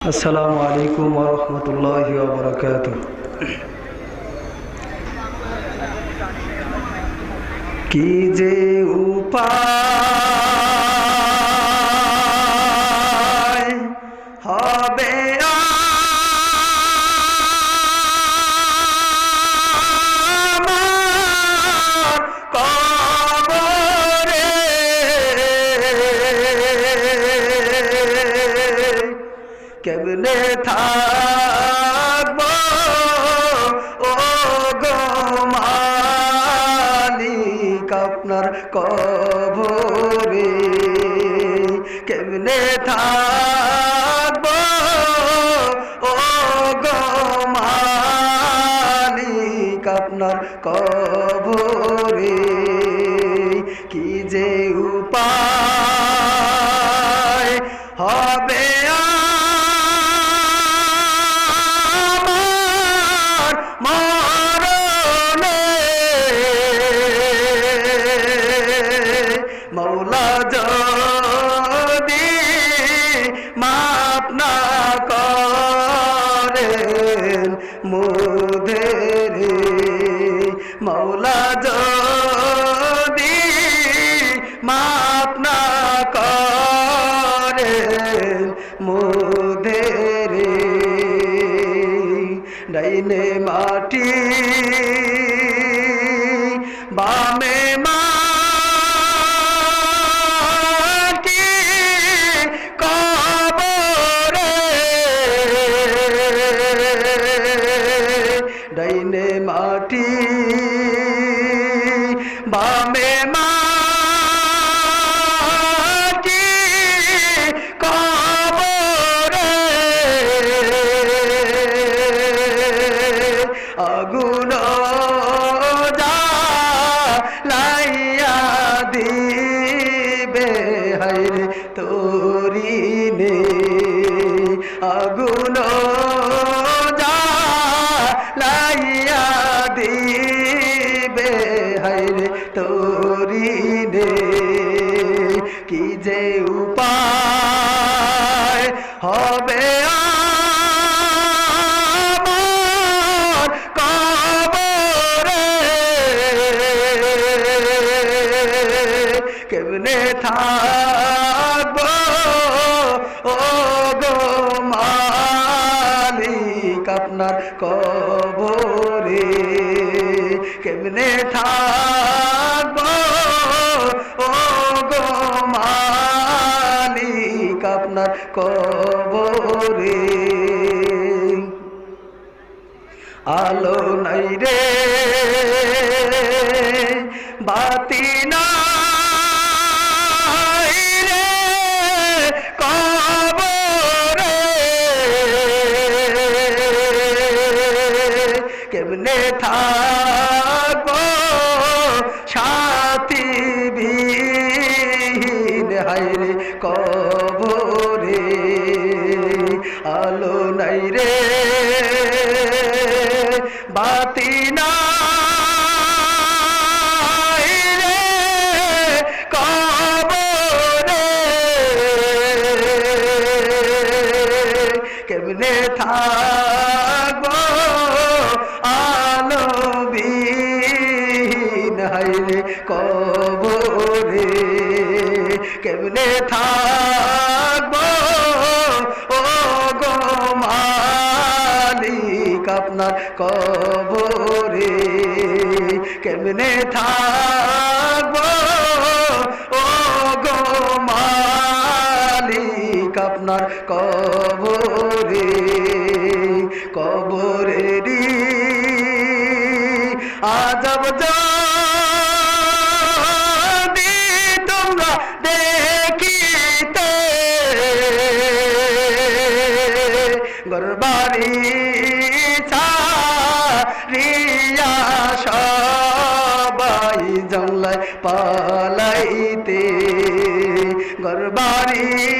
আসসালামু আলাইকুম ওরহমতুল্লাহ ওবরাকাত কি যে উপায় কেমনে থাকব? ও গো মালিক, আপনার কবরে কেমনে থাকব? ও গো মালিক, আপনার কবরে কি যে করেন মুদের মৌলা যদি মাপ না করেন মুদের ডাইনে মাটি বামে মাটি ডাইনে মাটি বামে মাটি কবরে আগুন লাইয়া দিবে হাইরে হাইরে তোরিনে, কি যে উপায় হবে কেমনে থাকব? ও গো মালিক, আপনার কবরে কেমনে থাকব কবরে। আলো নাই রে বাতি নাই রে কবরে। কেমনে থাকব সাথী বিহীন? হাইরে কবরে। আলো বিহীন হাইরে কবরে। কেমনে থাকব? ও গো মালিক আপনার কবরে। কেমনে থাকব? ও গো মালিক আপনার কবরে। আজব যদি তোমরা দেখিতে। গরবারি রিয়া সবাই জংলায় পালাইতে। গরবারি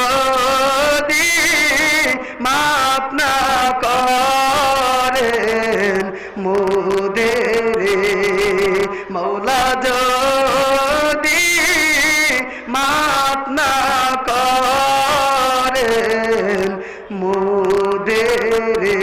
করেন মোদেরে মৌলা যদি মাত না করেন মোদেরে